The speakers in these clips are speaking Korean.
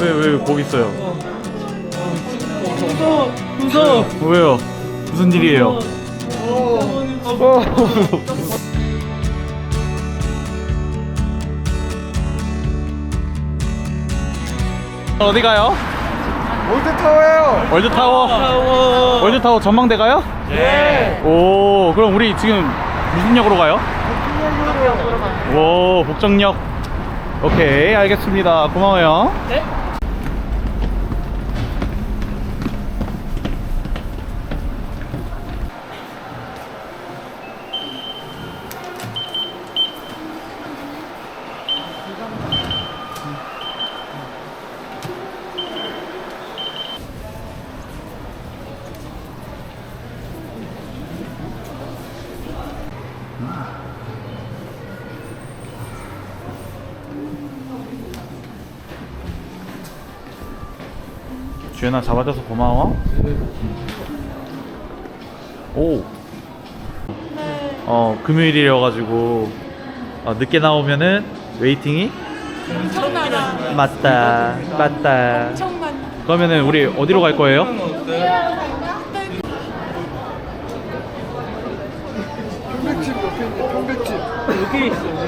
왜, 왜 거기 있어요? 무서워 무서워 왜요? 무슨 일이에요? 어디 가요? 올드타워예요. 월드타워. 월드타워 전망대 가요? 네 오, 그럼 우리 지금 무슨 역으로 가요? 오, 복정역. 오케이, 알겠습니다. 고마워요. 네? 주연아 잡아줘서 고마워. 오. 어 금요일이어가지고 어, 늦게 나오면은 웨이팅이 엄청나다. 맞다 맞다. 엄청 많. 그러면은 우리 어디로 갈 거예요? 옆에 있는 편백집. 여기 있어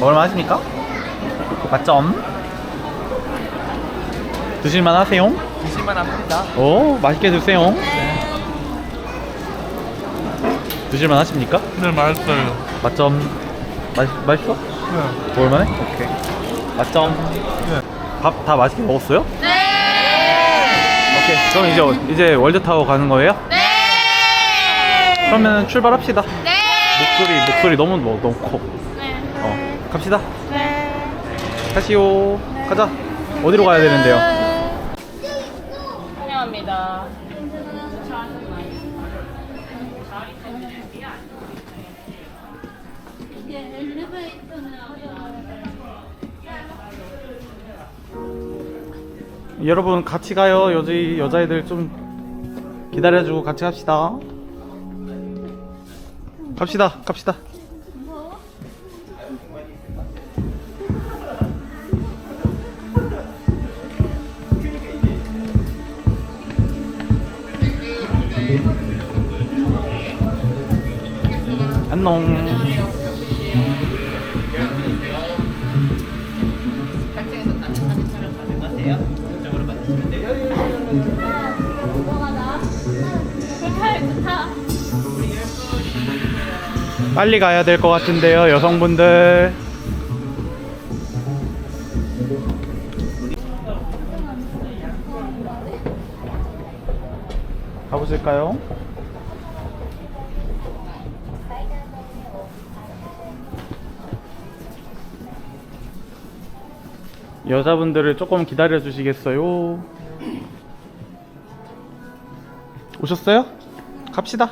먹을만 하십니까? 맞점. 드실만 하세요? 드실만 합니다 오 맛있게 드세요. 드실만 하십니까? 네 맛있어요 맛점 맛 맛있어? 네 먹을만해? 오케이. 맛점. 밥다 맛있게 먹었어요? 네. 오케이. 그럼 이제 이제 월드 타워 가는 거예요? 네. 그러면 출발합시다. 네. 목소리 목소리 너무 뭐, 너무 커. 네. 어 갑시다. 네. 가시오. 가자. 어디로 가야 되는데요? 환영합니다. 여러분 같이 가요. 여자 여자애들 좀 기다려주고 같이 갑시다. 갑시다. 갑시다. 안녕. 빨리 가야 될 것 같은데요, 여성분들. 보실까요? 여자분들을 조금 기다려 주시겠어요? 오셨어요? 갑시다.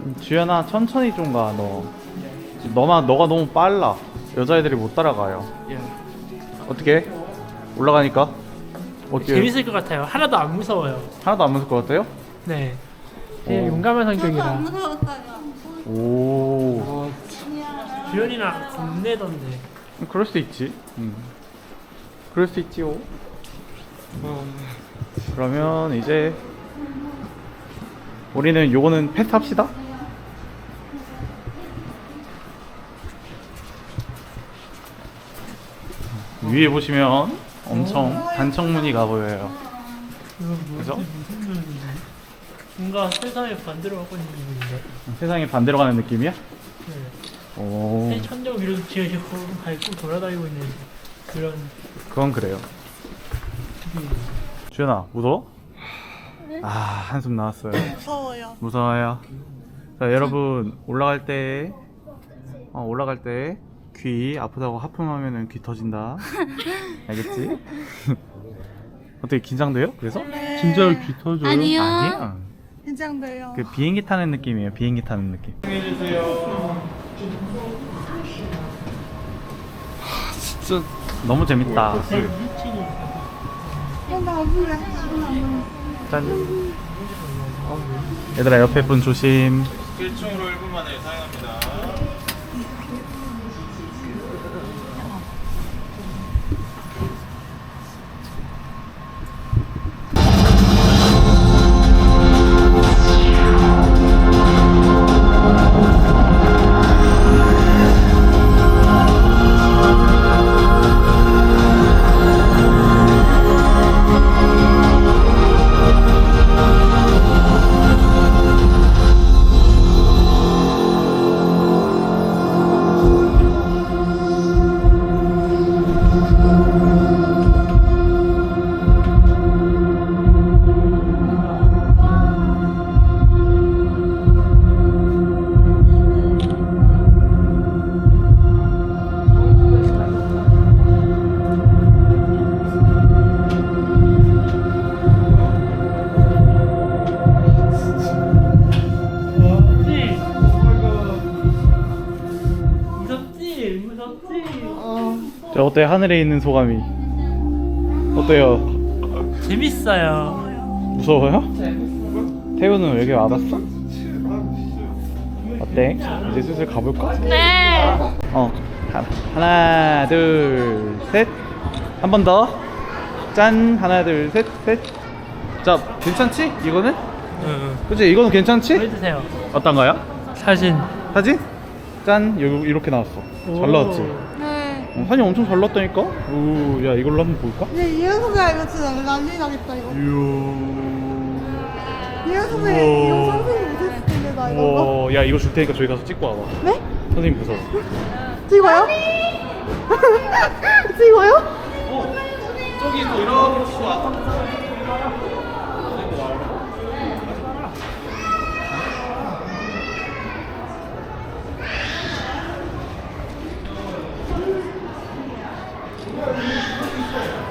음, 주연아 천천히 좀 가 너. 너만 너가 너무 빨라. 여자애들이 못 따라가요. 예. 어떻게? 올라가니까 어떻게? 재밌을 것 같아요 하나도 안 무서워요 하나도 안 무서울 것 같아요? 네 되게 오. 용감한 성격이라 무서웠어요. 오, 주연이랑 겁내던데 그럴 수 있지. 음. 그럴 수 있지요. 그러면 이제 우리는 요거는 패스합시다. 위에 보시면 엄청 단청 무늬가 보여요. 그죠? 무슨 눈이지? 뭔가 세상에 반대로 가고 있는 기분인데 세상이 반대로 가는 느낌이야? 네. 오, 천정 위로 지어지고 밟고 돌아다니고 있는 그런 그건 그래요. 기분이에요 주연아, 무서워? 아, 한숨 나왔어요. 무서워요. 무서워요. 자, 여러분 올라갈 때, 어, 올라갈 때 귀 아프다고 하품하면은 귀 터진다. 알겠지? 어떻게 긴장돼요? 그래서? 진짜로 귀 터져요? 아니요. 아니야. 긴장돼요. 그 비행기 타는 느낌이에요. 비행기 타는 느낌. 해주세요. 진짜 너무 재밌다. 미친이 짠. 얘들아 옆에 분 조심 1층으로 1분 만에 사용 자 어때 하늘에 있는 소감이 어때요? 재밌어요. 무서워요? 태우는 왜 여기 와봤어? 어때? 이제 슬슬 가볼까? 네. 어 하- 하나 둘 셋 한 번 더 짠 하나 둘 셋 셋 자 괜찮지? 이거는? 응. 그치 이거는 괜찮지? 보여주세요. 어떤가요? 사진. 사진? 짠 요- 이렇게 나왔어 잘 나왔지? 네. 어, 사진 엄청 잘 나왔다니까? 우야 이걸로 한번 볼까? 근데 이현수가 이거 진짜 난리 나겠다 이거. 이현수가 우와. 이거 선생님 못했을 텐데 나 이거. 우와 야 이거 줄 테니까 저희 가서 찍고 와봐 네? 선생님 무서워 찍어요? 찍어요? 저기 또 이렇게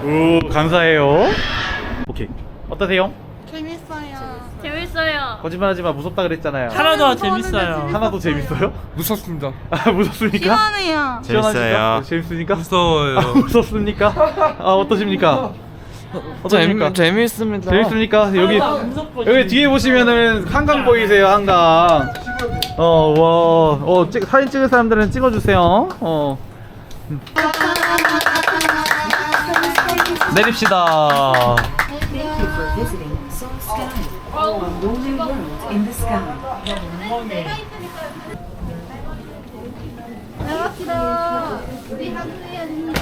오 감사해요 오케이 어떠세요? 재밌어요. 재밌어요. 거짓말하지 마 무섭다 그랬잖아요 하나도 재밌어요. 하나도 재밌어요? 무섭습니다. 아 무섭습니까? 시원해요. 시원하십니까? 재밌습니까? 무서워요. 아, 무섭습니까? 아 어떠십니까? 어떠십니까? 재밌습니다. 재밌습니까? 여기 아, 무섭고 여기 뒤에 보시면은 한강 보이세요 한강. 어 와, 어 찍, 사진 찍을 사람들은 찍어주세요. 어. 음. 내립시다. 반갑습니다. 우리 한국인